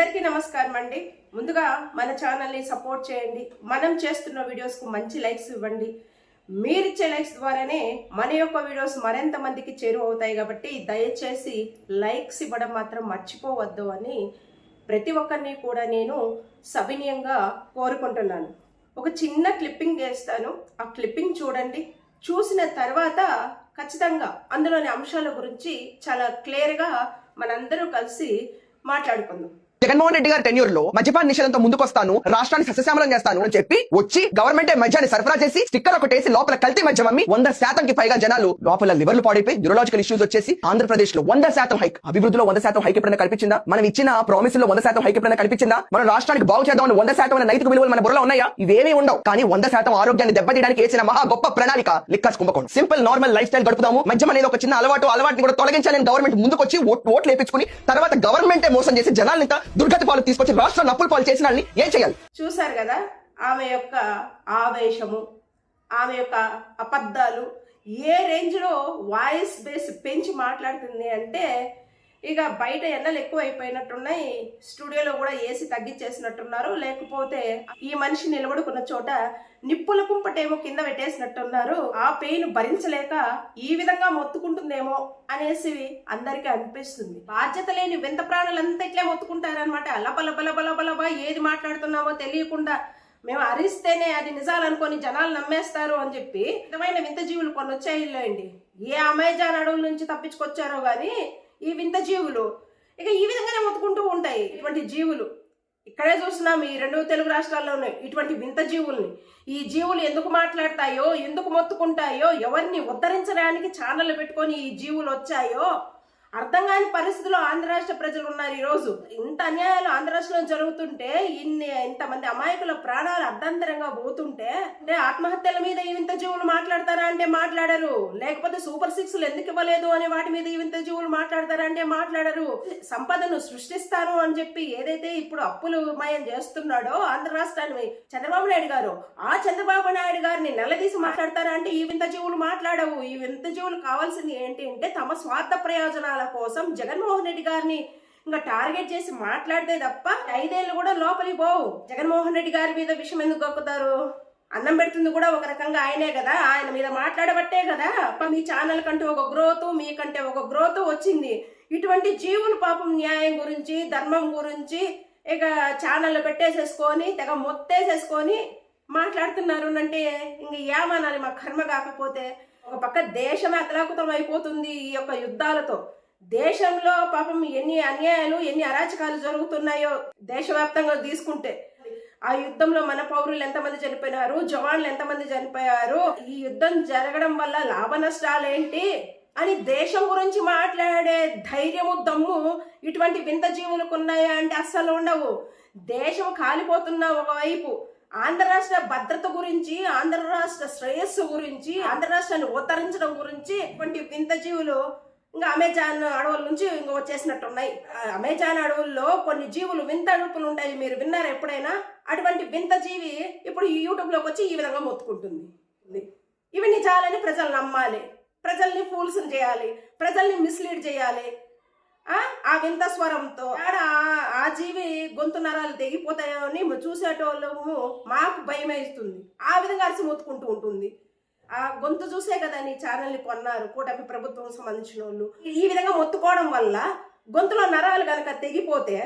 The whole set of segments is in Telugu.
అందరికీ నమస్కారం అండి. ముందుగా మన ఛానల్ని సపోర్ట్ చేయండి. మనం చేస్తున్న వీడియోస్కు మంచి లైక్స్ ఇవ్వండి. మీరిచ్చే లైక్స్ ద్వారానే మన యొక్క వీడియోస్ మరింత మందికి చేరువవుతాయి కాబట్టి దయచేసి లైక్స్ ఇవ్వడం మాత్రం మర్చిపోవద్దు అని ప్రతి ఒక్కరిని కూడా నేను సవినీయంగా కోరుకుంటున్నాను. ఒక చిన్న క్లిప్పింగ్ వేస్తాను ఆ క్లిప్పింగ్ చూడండి. చూసిన తర్వాత ఖచ్చితంగా అందులోని అంశాల గురించి చాలా క్లియర్గా మనందరూ కలిసి మాట్లాడుకుందాం. జగన్మోహన్ రెడ్డి గారి టెన్యూర్లో మద్యపాన నిషేధంతో ముందుకొస్తాను రాష్ట్రాన్ని సస్యశ్యామలం చేస్తాను అని చెప్పి వచ్చి గవర్నమెంట్ మద్యాన్ని సరఫరా చేసి స్టిక్కర్ ఒకటేసి లోపల కల్తీ మద్యం అమ్మి వంద శాతంకి పైగా జనాలు లోపల లివర్లు పాడైపోయి న్యూరలాజికల్ ఇష్యూస్ వచ్చేసి ఆంధ్రప్రదేశ్లో వంద శాతం హైక్ అభివృద్ధిలో వంద శాతం హైక్ ఎప్పుడైనా కల్పించిందా? మనం ఇచ్చిన ప్రామిస్లో వంద శాతం హైక్ ఎప్పుడైనా కల్పించిందా? మన రాష్ట్రానికి బాగు చేద్దామని వంద శాతం నైతిక విలువలు మన బుర్రలో ఉన్నాయా? ఇవేమీ ఉండవు. కానీ వంద శాతం ఆరోగ్యాన్ని దెబ్బతీయడానికి వేసిన మహా గొప్ప ప్రణాళిక లిక్కర్స్ కుంభకోణం. సింపుల్ నార్మల్ లైఫ్ స్టైల్ గడుపుదాము. మధ్యం అనేది ఒక చిన్న అలవాటు అలవాటుని కూడా తొలగించాలని గవర్నమెంట్ ముందుకొచ్చి ఓట్- ఓట్లు వేపించుకుని తర్వాత గవర్నమెంటే మోసం చేసి జనాలంతా దుర్గతి పాలు తీసుకొచ్చి రాష్ట్రాన్ని అప్పుల పాలు చేసిన వాళ్ళని ఏం చేయాలి? చూశారు కదా? ఆమె యొక్క ఆవేశము ఆమె యొక్క అబద్ధాలు ఏ రేంజ్లో వాయిస్ బేస్ పెంచి మాట్లాడుతుంది అంటే ఇక బయట ఎండలు ఎక్కువ అయిపోయినట్టున్నాయి స్టూడియోలో కూడా ఏసీ తగ్గించేసినట్టున్నారు. లేకపోతే ఈ మనిషి నిలబడుకున్న చోట నిప్పుల కుంపటేమో కింద పెట్టేసినట్టున్నారు. ఆ పెయిన్ భరించలేక ఈ విధంగా మొత్తుకుంటుందేమో అనేసి అందరికీ అనిపిస్తుంది. బాధ్యత లేని వింత ప్రాణులంతా ఇట్లే మొత్తుకుంటారనమాట అలబల బల బల బలబా ఏది మాట్లాడుతున్నామో తెలియకుండా మేము అరిస్తేనే అది నిజాలనుకొని జనాలు నమ్మేస్తారు అని చెప్పి విధమైన వింత జీవులు కొన్ని వచ్చాయిలేండి ఏ అమెజాన్ అడవుల నుంచి తప్పించుకొచ్చారో కానీ ఈ వింత జీవులు. ఇక ఈ విధంగానే మొత్తుకుంటూ ఉంటాయి ఇటువంటి జీవులు. ఇక్కడే చూస్తున్నాం ఈ రెండు తెలుగు రాష్ట్రాల్లోనే ఇటువంటి వింత జీవుల్ని. ఈ జీవులు ఎందుకు మాట్లాడతాయో ఎందుకు మొత్తుకుంటాయో ఎవరిని ఉద్ధరించడానికి ఛానళ్ళు పెట్టుకొని ఈ జీవులు వచ్చాయో అర్థం కాని పరిస్థితిలో ఆంధ్ర రాష్ట్ర ప్రజలు ఉన్నారు ఈరోజు ఇంత అన్యాయాలు ఆంధ్ర రాష్ట్రంలో జరుగుతుంటే ఇన్ని ఇంతమంది అమాయకుల ప్రాణాలు అర్ధంతరంగా పోతుంటే అంటే ఆత్మహత్యల మీద ఈ వింత జీవులు మాట్లాడతారా అంటే మాట్లాడరు. లేకపోతే సూపర్ సిక్స్లు ఎందుకు ఇవ్వలేదు అనే వాటి మీద ఈ వింత జీవులు మాట్లాడతారా అంటే మాట్లాడరు. సంపదను సృష్టిస్తాను అని చెప్పి ఏదైతే ఇప్పుడు అప్పులు మయం చేస్తున్నాడో ఆంధ్ర రాష్ట్రాన్ని చంద్రబాబు నాయుడు గారు ఆ చంద్రబాబు నాయుడు గారిని నిలదీసి మాట్లాడతారా అంటే ఈ వింత జీవులు మాట్లాడవు. ఈ వింత జీవులు కావాల్సింది ఏంటి అంటే తమ స్వార్థ ప్రయోజనాలు కోసం జగన్మోహన్ రెడ్డి గారిని ఇంకా టార్గెట్ చేసి మాట్లాడితే తప్ప ఐదేళ్ళు కూడా లోపలికి పోవు. జగన్మోహన్ రెడ్డి గారి మీద విషయం ఎందుకు గొక్కుతారు? అన్నం పెడుతుంది కూడా ఒక రకంగా ఆయనే కదా? ఆయన మీద మాట్లాడబట్టే కదా? అప్ప మీ ఛానల్ కంటే ఒక గ్రోత్ మీకంటే ఒక గ్రోత్ వచ్చింది. ఇటువంటి జీవులు పాపం న్యాయం గురించి ధర్మం గురించి ఇక ఛానల్ పెట్టేసేసుకొని తెగ మొత్తేసేసుకొని మాట్లాడుతున్నారు. అంటే ఇంక ఏమనాలి మా కర్మ కాకపోతే ఒక పక్క దేశం అతలాకుతం అయిపోతుంది ఈ యొక్క యుద్ధాలతో. దేశంలో పాపం ఎన్ని అన్యాయాలు ఎన్ని అరాచకాలు జరుగుతున్నాయో దేశవ్యాప్తంగా తీసుకుంటే ఆ యుద్ధంలో మన పౌరులు ఎంతమంది చనిపోయినారు జవాన్లు ఎంతమంది చనిపోయారు ఈ యుద్ధం జరగడం వల్ల లాభ నష్టాలు ఏంటి అని దేశం గురించి మాట్లాడే ధైర్యము దమ్ము ఇటువంటి వింత జీవులకు ఉన్నాయా అంటే అస్సలు ఉండవు. దేశం కాలిపోతున్న ఒకవైపు ఆంధ్ర రాష్ట్ర భద్రత గురించి ఆంధ్ర రాష్ట్ర శ్రేయస్సు గురించి ఆంధ్ర రాష్ట్రాన్ని ఉత్తరించడం గురించి ఇటువంటి వింత జీవులు ఇంకా అమెజాన్ అడవుల నుంచి ఇంకా వచ్చేసినట్టు ఉన్నాయి అమెజాన్ అడవుల్లో కొన్ని జీవులు వింత అడుపులు ఉంటాయి. మీరు విన్నారా ఎప్పుడైనా? అటువంటి వింత జీవి ఇప్పుడు ఈ యూట్యూబ్లోకి వచ్చి ఈ విధంగా మొత్తుకుంటుంది. ఇవి నిజాలని ప్రజలు నమ్మాలి. ప్రజల్ని ఫూల్స్ చేయాలి. ప్రజల్ని మిస్లీడ్ చేయాలి. ఆ వింత స్వరంతో. ఆడ ఆ- జీవి గొంతు నరాలు తెగిపోతాయో అని చూసేటోళ్ళము మాకు భయమేస్తుంది. ఆ విధంగా అరిసి మొత్తుకుంటూ ఉంటుంది. ఆ గొంతు చూసే కదా నీ ఛానల్ని కొన్నారు కూటమి ప్రభుత్వం సంబంధించిన వాళ్ళు ఈ విధంగా మొత్తుకోవడం వల్ల గొంతులో నరాలు కనుక తెగిపోతే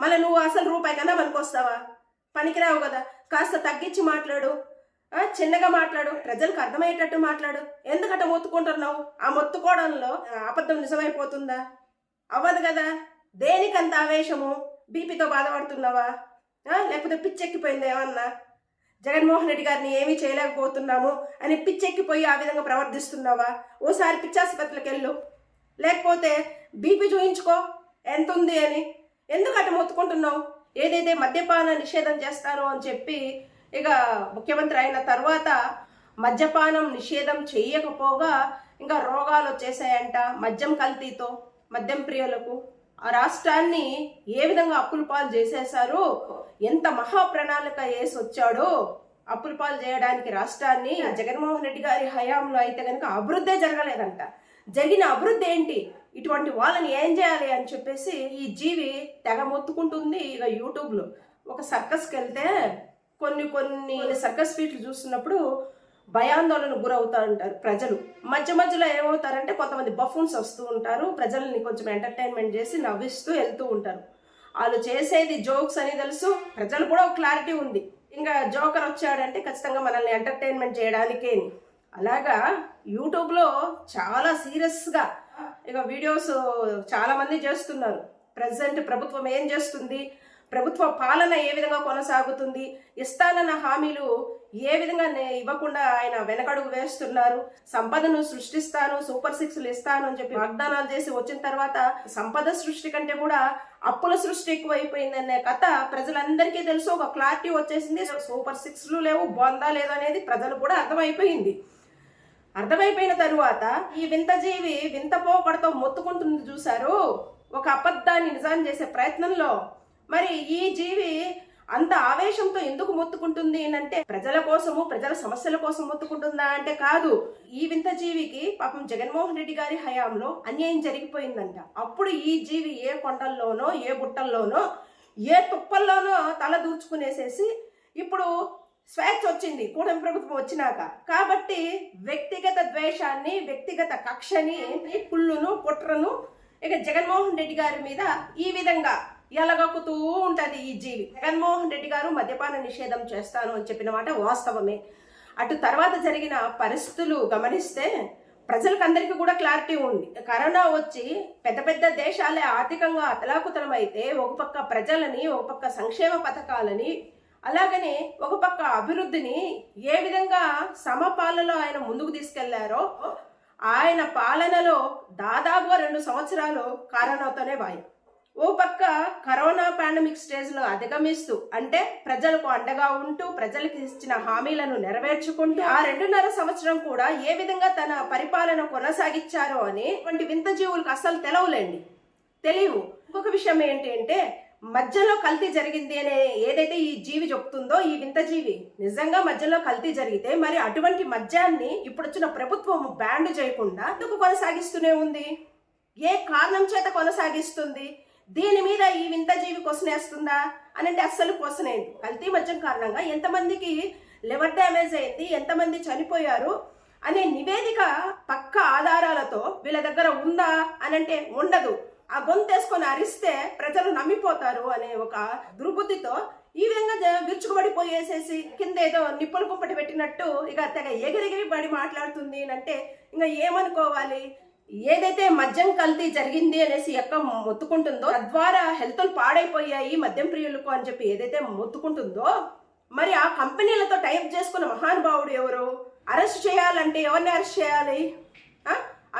మళ్ళీ నువ్వు అసలు రూపాయి కన్నా పనికొస్తావా? పనికిరావు కదా. కాస్త తగ్గించి మాట్లాడు చిన్నగా మాట్లాడు ప్రజలకు అర్థమయ్యేటట్టు మాట్లాడు. ఎందుకంటే మొత్తుకుంటున్నావు? ఆ మొత్తుకోవడంలో అబద్ధం నిజమైపోతుందా? అవ్వదు కదా. దేనికంత ఆవేశము? బీపీతో బాధపడుతున్నావా? లేకపోతే పిచ్చెక్కిపోయిందా ఏమన్నా? జగన్మోహన్ రెడ్డి గారిని ఏమీ చేయలేకపోతున్నాము అని పిచ్చెక్కిపోయి ఆ విధంగా ప్రవర్తిస్తున్నావా? ఓసారి పిచ్చాసుపత్రికి వెళ్ళు. లేకపోతే బీపీ చూయించుకో. ఎంత ఉంది అని. ఎందుకు అటు మొత్తుకుంటున్నావు? ఏదైతే మద్యపాన నిషేధం చేస్తారో అని చెప్పి ఇక ముఖ్యమంత్రి అయిన తర్వాత మద్యపానం నిషేధం చేయకపోగా ఇంకా రోగాలు వచ్చేసాయంట మద్యం కల్తీతో మద్యం ప్రియులకు. ఆ రాష్ట్రాన్ని ఏ విధంగా అప్పుల పాలు చేసేశారు? ఎంత మహా ప్రణాళిక వేసి వచ్చాడో అప్పుల పాలు చేయడానికి రాష్ట్రాన్ని జగన్మోహన్ రెడ్డి గారి హయాంలో అయితే కనుక అభివృద్ధే జరగలేదంట. జరిగిన అభివృద్ధి ఏంటి? ఇటువంటి వాళ్ళని ఏం చేయాలి అని చెప్పేసి ఈ జీవి తెగ మొత్తుకుంటుంది ఇక యూట్యూబ్లో. ఒక సర్కస్కి వెళ్తే కొన్ని కొన్ని సర్కస్ ఫీట్లు చూస్తున్నప్పుడు భయాందోళన గురవుతూ ఉంటారు ప్రజలు. మధ్య మధ్యలో ఏమవుతారంటే కొంతమంది బఫూన్స్ వస్తూ ఉంటారు. ప్రజల్ని కొంచెం ఎంటర్టైన్మెంట్ చేసి నవ్విస్తూ వెళ్తూ ఉంటారు. వాళ్ళు చేసేది జోక్స్ అని తెలుసు. ప్రజలు కూడా ఒక క్లారిటీ ఉంది. ఇంకా జోకర్ వచ్చాడంటే ఖచ్చితంగా మనల్ని ఎంటర్టైన్మెంట్ చేయడానికే అలాగా యూట్యూబ్లో చాలా సీరియస్గా ఇక వీడియోస్ చాలామంది చేస్తున్నారు. ప్రజెంట్ ప్రభుత్వం ఏం చేస్తుంది? ప్రభుత్వ పాలన ఏ విధంగా కొనసాగుతుంది? ఇస్తానన్న హామీలు ఏ విధంగా ఇవ్వకుండా ఆయన వెనకడుగు వేస్తున్నారు? సంపదను సృష్టిస్తాను సూపర్ సిక్స్లు ఇస్తాను అని చెప్పి వాగ్దానాలు చేసి వచ్చిన తర్వాత సంపద సృష్టి కంటే కూడా అప్పుల సృష్టి ఎక్కువైపోయిందనే కథ ప్రజలందరికీ తెలుసు. ఒక క్లారిటీ వచ్చేసింది. సూపర్ సిక్స్లు లేవు బొందా లేదు అనేది ప్రజలు కూడా అర్థమైపోయింది. అర్థమైపోయిన తరువాత ఈ వింత జీవి వింత పోకడతో మొత్తుకుంటుంది చూశారు. ఒక అబద్ధాన్ని నిజాన్ని చేసే ప్రయత్నంలో మరి ఈ జీవి అంత ఆవేశంతో ఎందుకు మొత్తుకుంటుంది అంటే ప్రజల కోసము ప్రజల సమస్యల కోసం మొత్తుకుంటుందా అంటే కాదు. ఈ వింత జీవికి పాపం జగన్మోహన్ రెడ్డి గారి హయాంలో అన్యాయం జరిగిపోయిందంట. అప్పుడు ఈ జీవి ఏ కొండల్లోనో ఏ గుట్టల్లోనో ఏ తుప్పల్లోనో తల దూర్చుకునేసేసి ఇప్పుడు స్వేచ్ఛ వచ్చింది కూటమి ప్రభుత్వం వచ్చినాక. కాబట్టి వ్యక్తిగత ద్వేషాన్ని వ్యక్తిగత కక్షని పుల్లును కుట్రను ఇక జగన్మోహన్ రెడ్డి గారి మీద ఈ విధంగా ఎలగొక్కుతూ ఉంటుంది ఈ జీవి. జగన్మోహన్ రెడ్డి గారు మద్యపాన నిషేధం చేస్తాను అని చెప్పిన మాట వాస్తవమే. అటు తర్వాత జరిగిన పరిస్థితులు గమనిస్తే ప్రజలకందరికీ కూడా క్లారిటీ ఉంది. కరోనా వచ్చి పెద్ద పెద్ద దేశాలే ఆర్థికంగా అతలాకుతలమైతే ఒక పక్క ప్రజలని ఒక పక్క సంక్షేమ పథకాలని అలాగనే ఒక పక్క అభివృద్ధిని ఏ విధంగా సమపాలలో ఆయన ముందుకు తీసుకెళ్ళారో ఆయన పాలనలో దాదాపుగా రెండు సంవత్సరాలు కరోనాతోనే వాయి. ఓ పక్క కరోనా పాండమిక్ స్టేజ్లో అధిగమిస్తూ అంటే ప్రజలకు అండగా ఉంటూ ప్రజలకు ఇచ్చిన హామీలను నెరవేర్చుకుంటూ ఆ రెండున్నర సంవత్సరం కూడా ఏ విధంగా తన పరిపాలన కొనసాగించారో అని వంటి వింత జీవులకు అస్సలు తెలవలేండి. తెలియవు ఇంకొక విషయం ఏంటి అంటే మధ్యలో కల్తీ జరిగింది అనే ఏదైతే ఈ జీవి చెప్తుందో ఈ వింత జీవి నిజంగా మధ్యలో కల్తీ జరిగితే మరి అటువంటి మద్యాన్ని ఇప్పుడొచ్చిన ప్రభుత్వం బ్యాండ్ చేయకుండా ఎందుకు కొనసాగిస్తూనే ఉంది? ఏ కారణం చేత కొనసాగిస్తుంది? దీని మీద ఈ వింత జీవి కొసనేస్తుందా? అని అంటే అస్సలు కొసనేది. కల్తీ మద్యం కారణంగా ఎంతమందికి లివర్ డ్యామేజ్ అయింది ఎంతమంది చనిపోయారు అనే నివేదిక పక్క ఆధారాలతో వీళ్ళ దగ్గర ఉందా అని అంటే ఉండదు. ఆ గొంతేసుకొని అరిస్తే ప్రజలు నమ్మిపోతారు అనే ఒక దుర్బుద్ధితో ఈ విధంగా విరుచుకుబడిపోయేసేసి కింద ఏదో నిప్పులు కుంపటి పెట్టినట్టు ఇక తెగ ఎగిరెగిరి పడి మాట్లాడుతుంది అని అంటే ఇంకా ఏమనుకోవాలి? ఏదైతే మద్యం కల్తీ జరిగింది అనేసి ఎక్క మొత్తుకుంటుందో తద్వారా హెల్త్లు పాడైపోయాయి మద్యం ప్రియులకు అని చెప్పి ఏదైతే మొత్తుకుంటుందో మరి ఆ కంపెనీలతో టైప్ చేసుకున్న మహానుభావుడు ఎవరు? అరెస్ట్ చేయాలంటే ఎవరిని అరెస్ట్ చేయాలి?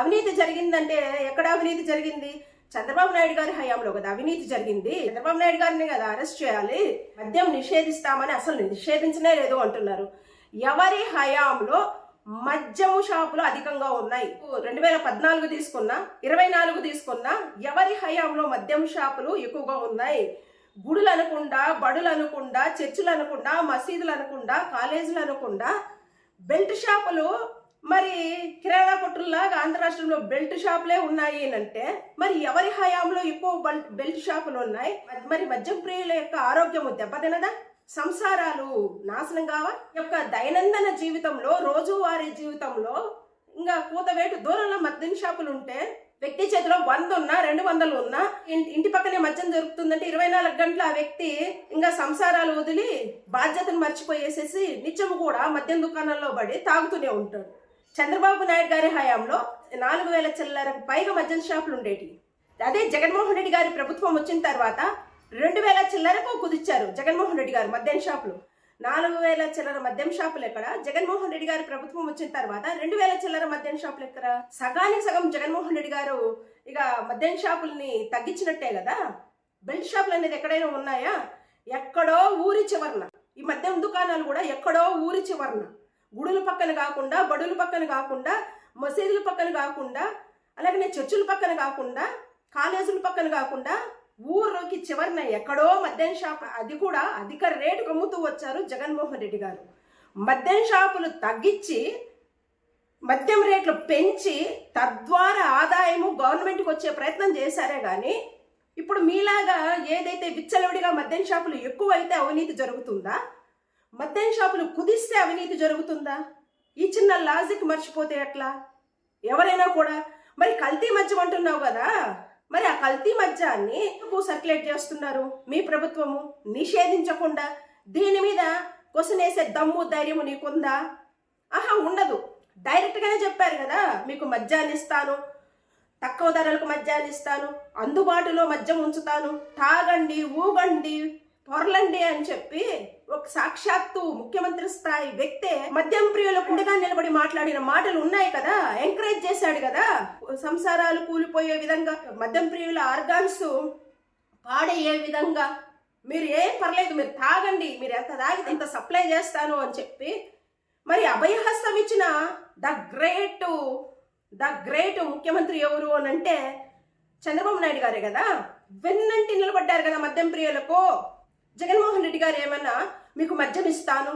అవినీతి జరిగిందంటే ఎక్కడ అవినీతి జరిగింది? చంద్రబాబు నాయుడు గారి హయాంలో కదా అవినీతి జరిగింది. చంద్రబాబు నాయుడు గారిని కదా అరెస్ట్ చేయాలి? మద్యం నిషేధిస్తామని అసలు నిషేధించనే లేదు అంటున్నారు. ఎవరి హయాంలో మద్యము షాపులు అధికంగా ఉన్నాయి. రెండు వేల పద్నాలుగు తీసుకున్నా ఇరవై నాలుగు తీసుకున్నా ఎవరి హయాంలో మద్యం షాపులు ఎక్కువగా ఉన్నాయి? గుడులు అనకుండా బడులు అనకుండా చర్చిలు అనకుండా మసీదులు అనకుండా కాలేజీలు అనకుండా బెల్ట్ షాపులు మరి కిరాణా కొట్టుల్లాగా ఆంధ్ర రాష్ట్రంలో బెల్ట్ షాపులే ఉన్నాయి అంటే మరి ఎవరి హయాంలో ఎక్కువ బెల్ట్ షాపులు ఉన్నాయి? మరి మద్యం ప్రియుల యొక్క ఆరోగ్యము దెబ్బతినదా? సంసారాలు నాశనం కావా? యొక్క దైనందిన జీవితంలో రోజువారీ జీవితంలో ఇంకా కూతవేటు దూరంలో మద్యం షాపులు ఉంటే వ్యక్తి చేతిలో వంద ఉన్నా రెండు వందలు ఉన్నా ఇంటి పక్కనే మద్యం దొరుకుతుందంటే ఇరవై నాలుగు గంటల ఆ వ్యక్తి ఇంకా సంసారాలు వదిలి బాధ్యతను మర్చిపోయేసేసి నిత్యం కూడా మద్యం దుకాణాల్లో పడి తాగుతూనే ఉంటాడు. చంద్రబాబు నాయుడు గారి హయాంలో నాలుగు వేల చిల్లరకు పైగా మద్యం షాపులు ఉండేటి అదే జగన్మోహన్ రెడ్డి గారి ప్రభుత్వం వచ్చిన తర్వాత రెండు వేల చిల్లరకు కుదిచ్చారు జగన్మోహన్ రెడ్డి గారు మద్యం షాపులు. నాలుగు వేల చిల్లర మద్యం షాపులు ఎక్కడ? జగన్మోహన్ రెడ్డి గారి ప్రభుత్వం వచ్చిన తర్వాత రెండు వేల చిల్లర మద్యం షాపులు ఎక్కడ? సగానికి సగం జగన్మోహన్ రెడ్డి గారు ఇక మద్యం షాపుల్ని తగ్గించినట్టే కదా? బెల్ట్ షాపులు అనేది ఎక్కడైనా ఉన్నాయా? ఎక్కడో ఊరి చివరన. ఈ మద్యం దుకాణాలు కూడా ఎక్కడో ఊరి చివరన. గుడుల పక్కన కాకుండా బడుల పక్కన కాకుండా మసీదుల పక్కన కాకుండా అలాగనే చర్చిల పక్కన కాకుండా కాలేజీల పక్కన కాకుండా ఊరు చివరిన ఎక్కడో మద్యం షాప్ అది కూడా అధిక రేటుకు అమ్ముతూ వచ్చారు జగన్మోహన్ రెడ్డి గారు. మద్యం షాపులు తగ్గించి మద్యం రేట్లు పెంచి తద్వారా ఆదాయము గవర్నమెంట్కి వచ్చే ప్రయత్నం చేశారే కానీ ఇప్పుడు మీలాగా ఏదైతే విచ్చలవిడిగా మద్యం షాపులు ఎక్కువైతే అవినీతి జరుగుతుందా? మద్యం షాపులు కుదిస్తే అవినీతి జరుగుతుందా? ఈ చిన్న లాజిక్ మర్చిపోతే ఎట్లా? ఎవరైనా కూడా మరి కల్తీ మద్యం అంటున్నావు కదా? మరి ఆ కల్తీ మద్యాన్ని ఎందుకు సర్క్యులేట్ చేస్తున్నారు? మీ ప్రభుత్వము నిషేధించకుండా దీని మీద కొసనేసే దమ్ము ధైర్యము నీకుందా? ఆహా ఉండదు. డైరెక్ట్గానే చెప్పారు కదా మీకు మద్యాన్ని ఇస్తాను తక్కువ ధరలకు మద్యాన్ని ఇస్తాను అందుబాటులో మద్యం ఉంచుతాను తాగండి ఊగండి పొరలండి అని చెప్పి ఒక సాక్షాత్తు ముఖ్యమంత్రి స్థాయి వ్యక్తే మద్యం ప్రియులకు నిలబడి మాట్లాడిన మాటలు ఉన్నాయి కదా ఎంకరేజ్ చేశాడు కదా. సంసారాలు కూలిపోయే విధంగా మద్యం ప్రియుల ఆర్గాన్స్ పాడయ్యే విధంగా మీరు ఏం పర్లేదు మీరు తాగండి మీరు ఎంత తాగితే ఇంత సప్లై చేస్తాను అని చెప్పి మరి అభయహస్తం ఇచ్చిన ద గ్రేట్ ద గ్రేట్ ముఖ్యమంత్రి ఎవరు అని అంటే చంద్రబాబు నాయుడు గారే కదా. వెన్నంటి నిలబడ్డారు కదా మద్యం ప్రియులకు. జగన్మోహన్ రెడ్డి గారు ఏమన్నా మీకు మద్యం ఇస్తాను?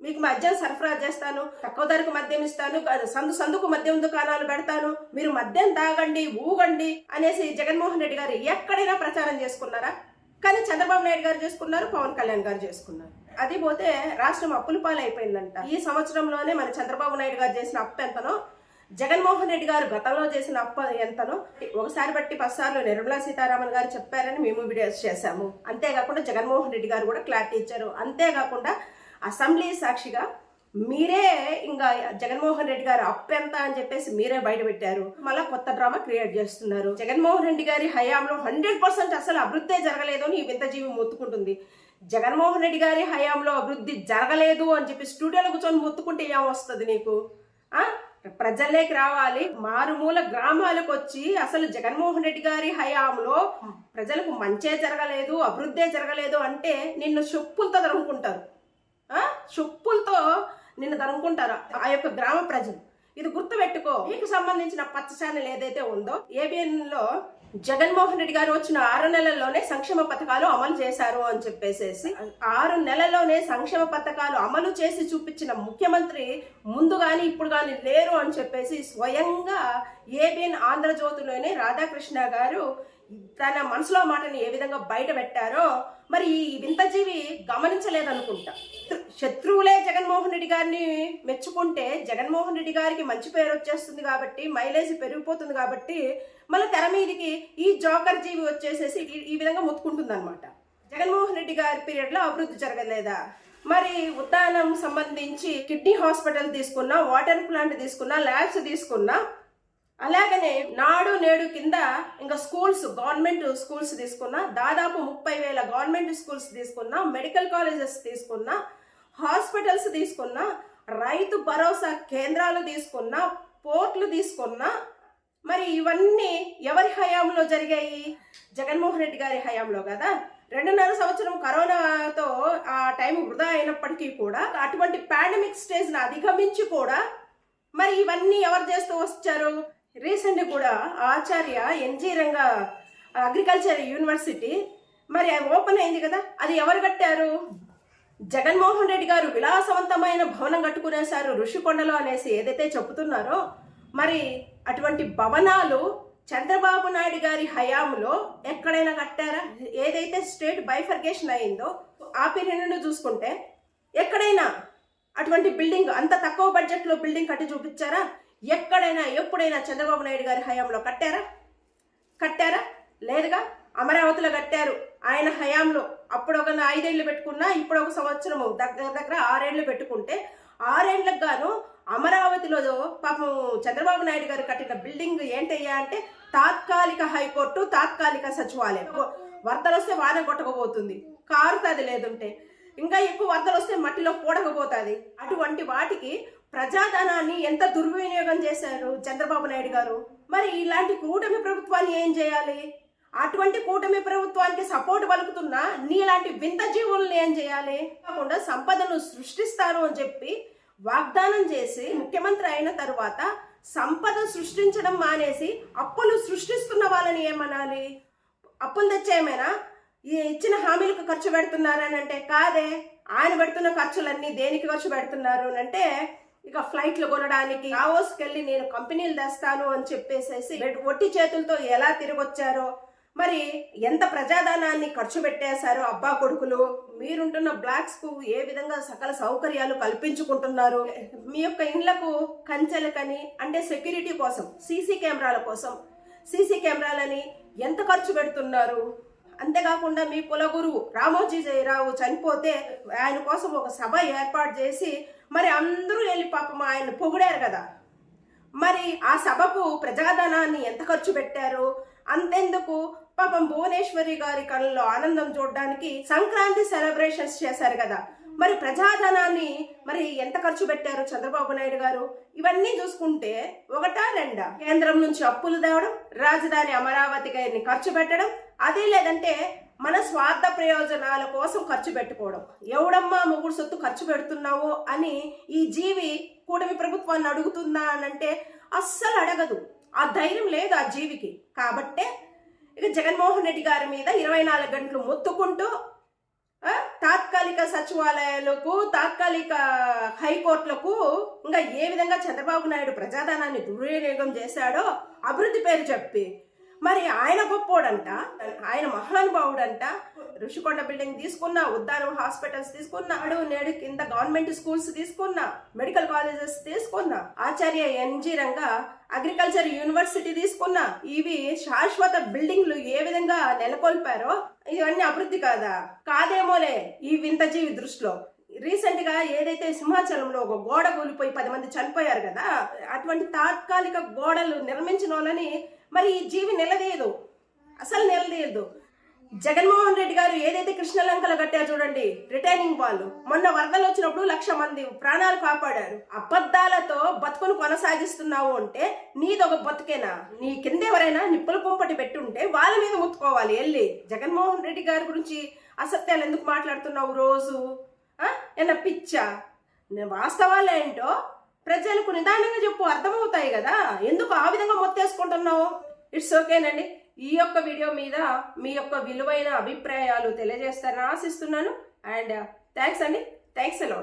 మీకు మద్యం సరఫరా చేస్తాను? తక్కువ ధరకు మద్యం ఇస్తాను? సందు సందుకు మద్యం దుకాణాలు పెడతాను? మీరు మద్యం తాగండి ఊగండి అనేసి జగన్మోహన్ రెడ్డి గారు ఎక్కడైనా ప్రచారం చేసుకున్నారా? కానీ చంద్రబాబు నాయుడు గారు చేసుకున్నారు పవన్ కళ్యాణ్ గారు చేసుకున్నారు. అది పోతే రాష్ట్రం అప్పుల పాలైపోయిందంట. ఈ సంవత్సరంలోనే మన చంద్రబాబు నాయుడు గారు చేసిన అప్పు ఎంతనో జగన్మోహన్ రెడ్డి గారు గతంలో చేసిన అప్పు ఎంతనో ఒకసారి బట్టి పదిసార్లు నిర్మలా సీతారామన్ గారు చెప్పారని మేము వీడియోస్ చేశాము. అంతేకాకుండా జగన్మోహన్ రెడ్డి గారు కూడా క్లారిటీ ఇచ్చారు. అంతేకాకుండా అసెంబ్లీ సాక్షిగా మీరే ఇంకా జగన్మోహన్ రెడ్డి గారు అప్పెంత ఎంత అని చెప్పేసి మీరే బయట పెట్టారు. మళ్ళీ కొత్త డ్రామా క్రియేట్ చేస్తున్నారు. జగన్మోహన్ రెడ్డి గారి హయాంలో హండ్రెడ్ పర్సెంట్ అసలు అభివృద్ధి జరగలేదు అని ఈ వింత జీవి మొత్తుకుంటుంది. జగన్మోహన్ రెడ్డి గారి హయాంలో అభివృద్ధి జరగలేదు అని చెప్పి స్టూడియోలో కూర్చొని మొత్తుకుంటే ఏమొస్తుంది నీకు? ఆ? ప్రజల్లోకి రావాలి. మారుమూల గ్రామాలకు వచ్చి అసలు జగన్మోహన్ రెడ్డి గారి హయాంలో ప్రజలకు మంచే జరగలేదు అభివృద్ధే జరగలేదు అంటే నిన్ను చెప్పులతో తరుముకుంటారు. చెప్పులతో నిన్ను తరుముకుంటారు? ఆ యొక్క గ్రామ ప్రజలు. ఇది గుర్తుపెట్టుకో. మీకు సంబంధించిన పచ్చ ఛానల్ ఏదైతే ఉందో ఏబిఎన్లో జగన్మోహన్ రెడ్డి గారు వచ్చిన ఆరు నెలల్లోనే సంక్షేమ పథకాలు అమలు చేశారు అని చెప్పేసేసి ఆరు నెలల్లోనే సంక్షేమ పథకాలు అమలు చేసి చూపించిన ముఖ్యమంత్రి ముందు కానీ ఇప్పుడు కానీ లేరు అని చెప్పేసి స్వయంగా ఏబిఎన్ ఆంధ్రజ్యోతిలోనే రాధాకృష్ణ గారు తన మనసులో మాటని ఏ విధంగా బయట పెట్టారో మరి ఈ వింతజీవి గమనించలేదనుకుంటా. శత్రువులే జగన్మోహన్ రెడ్డి గారిని మెచ్చుకుంటే జగన్మోహన్ రెడ్డి గారికి మంచి పేరు వచ్చేస్తుంది కాబట్టి మైలేజ్ పెరిగిపోతుంది కాబట్టి మళ్ళీ తెర మీదకి ఈ జోకర్ జీవి వచ్చేసేసి ఈ- విధంగా ముత్తుకుంటుంది అనమాట జగన్మోహన్ రెడ్డి గారి పీరియడ్లో అభివృద్ధి జరగలేదా? మరి ఉద్దానం సంబంధించి కిడ్నీ హాస్పిటల్ తీసుకున్నా వాటర్ ప్లాంట్ తీసుకున్నా ల్యాబ్స్ తీసుకున్నా అలాగనే నాడు నేడు కింద ఇంకా స్కూల్స్ గవర్నమెంట్ స్కూల్స్ తీసుకున్నా దాదాపు ముప్పై వేల గవర్నమెంట్ స్కూల్స్ తీసుకున్నా మెడికల్ కాలేజెస్ తీసుకున్నా హాస్పిటల్స్ తీసుకున్నా రైతు భరోసా కేంద్రాలు తీసుకున్నా పోర్ట్లు తీసుకున్నా మరి ఇవన్నీ ఎవరి హయాంలో జరిగాయి? జగన్మోహన్ రెడ్డి గారి హయాంలో కదా. రెండున్నర సంవత్సరం కరోనాతో ఆ టైం వృధా అయినప్పటికీ కూడా అటువంటి పాండమిక్ స్టేజ్ని అధిగమించి కూడా మరి ఇవన్నీ ఎవరు చేస్తూ వచ్చారు? రీసెంట్ కూడా Acharya NG Ranga agriculture university మరి అది ఓపెన్ అయింది కదా. అది ఎవరు కట్టారు? జగన్మోహన్ రెడ్డి గారు విలాసవంతమైన భవనం కట్టుకునేశారు ఋషికొండలో అనేసి ఏదైతే చెబుతున్నారో మరి అటువంటి భవనాలు చంద్రబాబు నాయుడు గారి హయాంలో ఎక్కడైనా కట్టారా? ఏదైతే స్టేట్ బైఫర్కేషన్ అయిందో ఆ పీరియడ్ చూసుకుంటే ఎక్కడైనా అటువంటి బిల్డింగ్ అంత తక్కువ బడ్జెట్లో బిల్డింగ్ కట్టి చూపించారా? ఎక్కడైనా ఎప్పుడైనా చంద్రబాబు నాయుడు గారి హయాంలో కట్టారా? కట్టారా? లేదుగా? అమరావతిలో కట్టారు. ఆయన హయాంలో అప్పుడు ఒక ఐదేళ్ళు పెట్టుకున్నా ఇప్పుడు ఒక సంవత్సరము దగ్గర దగ్గర ఆరేళ్ళు పెట్టుకుంటే ఆరేళ్ళకు గాను అమరావతిలో పాపం చంద్రబాబు నాయుడు గారు కట్టిన బిల్డింగ్ ఏంటయ్యా అంటే తాత్కాలిక హైకోర్టు తాత్కాలిక సచివాలయం. వరదలు వస్తే వాన కొట్టకపోతుంది. కారుతుంది లేదుంటే. ఇంకా ఎక్కువ వరదలు వస్తే మట్టిలో పూడకపోతుంది. అటువంటి వాటికి ప్రజాధనాన్ని ఎంత దుర్వినియోగం చేశారు చంద్రబాబు నాయుడు గారు? మరి ఇలాంటి కూటమి ప్రభుత్వాన్ని ఏం చేయాలి? అటువంటి కూటమి ప్రభుత్వానికి సపోర్ట్ పలుకుతున్నా నీలాంటి వింత జీవులను ఏం చేయాలి? కాకుండా సంపదను సృష్టిస్తారు అని చెప్పి వాగ్దానం చేసి ముఖ్యమంత్రి అయిన తర్వాత సంపద సృష్టించడం మానేసి అప్పులు సృష్టిస్తున్న వాళ్ళని ఏమనాలి? అప్పులు తెచ్చేమైనా ఈ ఇచ్చిన హామీలకు ఖర్చు పెడుతున్నారని అంటే కాదే. ఆయన పెడుతున్న ఖర్చులన్నీ దేనికి ఖర్చు పెడుతున్నారు అని అంటే ఇక ఫ్లైట్లు కొనడానికి రావోస్కి వెళ్ళి నేను కంపెనీలు తెస్తాను అని చెప్పేసేసి ఒట్టి చేతులతో ఎలా తిరిగొచ్చారో మరి ఎంత ప్రజాధనాన్ని ఖర్చు పెట్టేశారో అబ్బా కొడుకులు? మీరుంటున్న బ్లాక్స్కు ఏ విధంగా సకల సౌకర్యాలు కల్పించుకుంటున్నారు? మీ యొక్క ఇండ్లకు కంచెలకని అంటే సెక్యూరిటీ కోసం సీసీ కెమెరాల కోసం సీసీ కెమెరాలని ఎంత ఖర్చు పెడుతున్నారు? అంతేకాకుండా మీ కులగురువు రామోజీ జయరావు చనిపోతే ఆయన కోసం ఒక సభ ఏర్పాటు చేసి మరి అందరూ వెళ్ళి పాపం ఆయన పొగిడారు కదా. మరి ఆ సభకు ప్రజాధనాన్ని ఎంత ఖర్చు పెట్టారు? అంతెందుకు? పాపం భువనేశ్వరి గారి కళ్ళలో ఆనందం చూడడానికి సంక్రాంతి సెలబ్రేషన్స్ చేశారు కదా. మరి ప్రజాధనాన్ని మరి ఎంత ఖర్చు పెట్టారు చంద్రబాబు నాయుడు గారు? ఇవన్నీ చూసుకుంటే ఒకటా రెండా? కేంద్రం నుంచి అప్పులు తేవడం రాజధాని అమరావతి గారిని ఖర్చు పెట్టడం అదే లేదంటే మన స్వార్థ ప్రయోజనాల కోసం ఖర్చు పెట్టుకోవడం. ఎవడమ్మా మొగుడు సొత్తు ఖర్చు పెడుతున్నావో అని ఈ జీవి కూటమి ప్రభుత్వాన్ని అడుగుతుందా అని అంటే అస్సలు అడగదు. ఆ ధైర్యం లేదు ఆ జీవికి. కాబట్టే ఇక జగన్మోహన్ రెడ్డి గారి మీద ఇరవై నాలుగు గంటలు మొత్తుకుంటూ తాత్కాలిక సచివాలయాలకు తాత్కాలిక హైకోర్టులకు ఇంకా ఏ విధంగా చంద్రబాబు నాయుడు ప్రజాధనాన్ని దుర్వినియోగం చేశాడో అభివృద్ధి పేరు చెప్పి మరి ఆయన గొప్పోడంట ఆయన మహానుభావుడంట ఋషికొండ బిల్డింగ్ తీసుకున్నా ఉద్దానం హాస్పిటల్స్ తీసుకున్నా అడుగు నేడు కింద గవర్నమెంట్ స్కూల్స్ తీసుకున్నా మెడికల్ కాలేజెస్ తీసుకున్నా Acharya NG Ranga agriculture university తీసుకున్నా ఇవి శాశ్వత బిల్డింగ్లు ఏ విధంగా నెలకొల్పారో ఇవన్నీ అభివృద్ధి కాదా? కాదేమోలే ఈ వింత జీవి దృష్టిలో. రీసెంట్గా ఏదైతే సింహాచలంలో ఒక గోడ కూలిపోయి పది మంది చనిపోయారు కదా అటువంటి తాత్కాలిక గోడలు నిర్మించిన వాళ్ళని మరి ఈ జీవి నిలదీయదు. అసలు నిలదీయదు. జగన్మోహన్ రెడ్డి గారు ఏదైతే కృష్ణలంకలు కట్టారు చూడండి రిటైనింగ్ వాళ్ళు. మొన్న వరదలు వచ్చినప్పుడు లక్ష మంది ప్రాణాలు కాపాడారు. అబద్ధాలతో బతుకును కొనసాగిస్తున్నావు అంటే నీదొక బతుకేనా? నీ కింద ఎవరైనా నిప్పుల కుంపటి పెట్టుంటే వాళ్ళ మీద ముత్తుకోవాలి వెళ్ళి జగన్మోహన్ రెడ్డి గారి గురించి అసత్యాలు ఎందుకు మాట్లాడుతున్నావు రోజు? ఏమన్నా పిచ్చా? నేను వాస్తవాలు ఏంటో ప్రజలకు నిదానంగా చెప్పు అర్థమవుతాయి కదా. ఎందుకు ఆ విధంగా మొత్తేసుకుంటున్నావు? ఇట్స్ ఓకేనండి. ఈ యొక్క వీడియో మీద మీ యొక్క విలువైన అభిప్రాయాలు తెలియజేస్తారని ఆశిస్తున్నాను. అండ్ థ్యాంక్స్ అండి. Thanks a lot